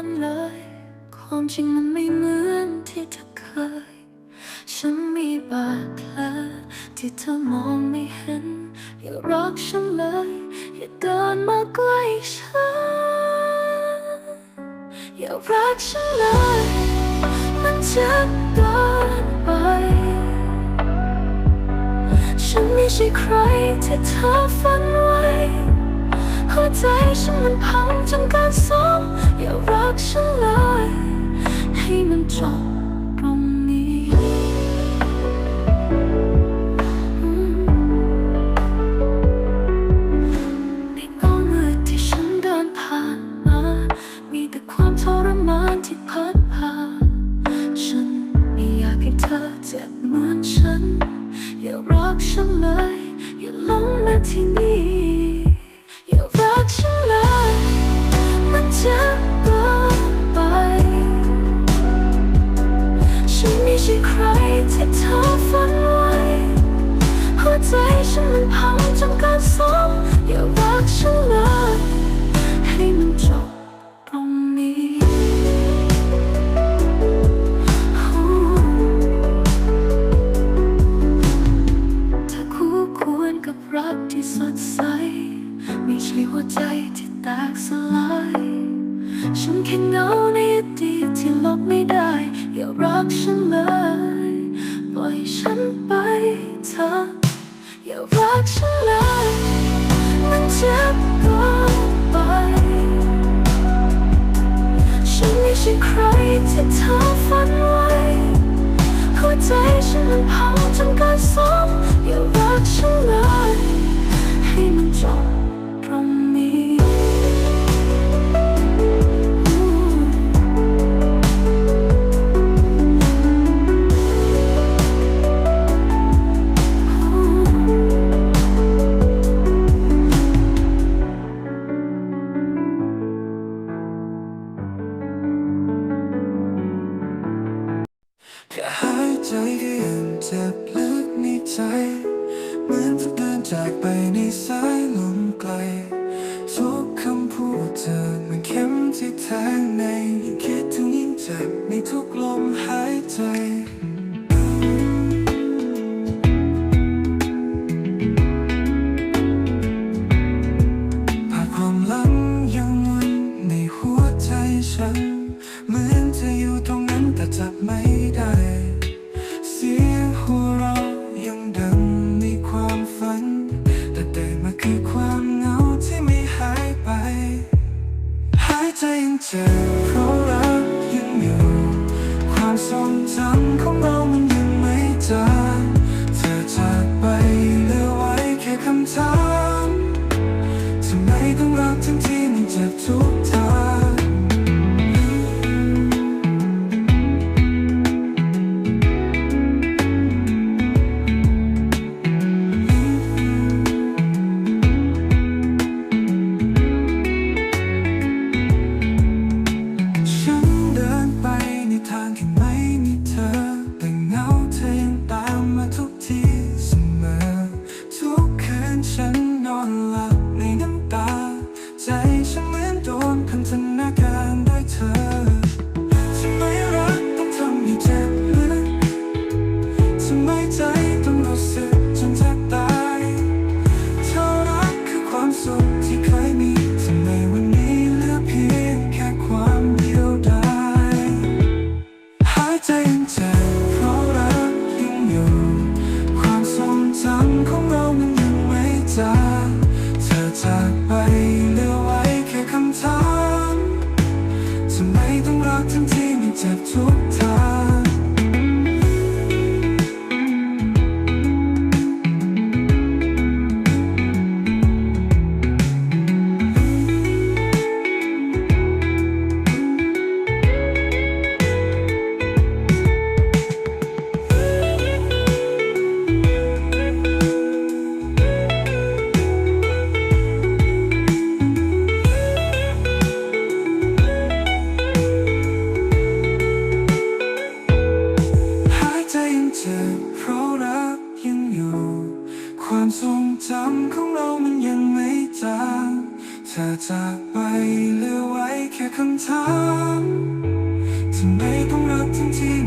นั้นเลย ความจริงมันไม่เหมือนที่เธอเคย ฉันมีบาดแผลที่เธอมองไม่เห็น อย่ารักฉันเลย อย่าเดินมาใกล้ฉัน อย่ารักฉันเลย มันเจ็บเกินไป ฉันไม่ใช่ใครที่เธอฝันไว้ หัวใจฉันมันพังจนการซ้อมอย่ารักฉันเลย ให้มันจบตรงนี้ในเงมืดที่ฉันเดินผ่านมา มีแต่ความทรมานที่พัดพาฉันไม่อยากให้เธอเจ็บเหมือนฉัน อย่ารักฉันเลย อย่าหลงมาที่นี่ แตกสลายฉันแค่เงาในอดีตที่ลบไม่ได้ อย่ารักฉันเลย ปล่อยฉันไปเธออย่ารักฉันเลย มันเจ็บเกินไป ฉันไม่ใช่ใครที่เธอฝันไว้หัวใจฉันมันพังจนเการซ้อมอย่ารักฉันเลย ให้มันจบ ใจก็ยังเจ็บลึกในใจ เหมือนจะเดินจากไปในสายลมไกลทุกคำพูดเธอเหมันเข็มที่แทงในยิ่งคิดถึงยิ่งเจ็บในทุกลมหายใจภาพความลังยังวนในหัวใจฉันเหมือนจะอยู่ตรงนั้นแต่จับไม่ ใทั้งที่มันเจ็บทุกทาง จ็บเพราะรักยังอยู่ ความทรงจำของเรามันยังไม่จางเธอจากไปเหลือไว้แค่คำถามทำไมต้องรักทั้งที่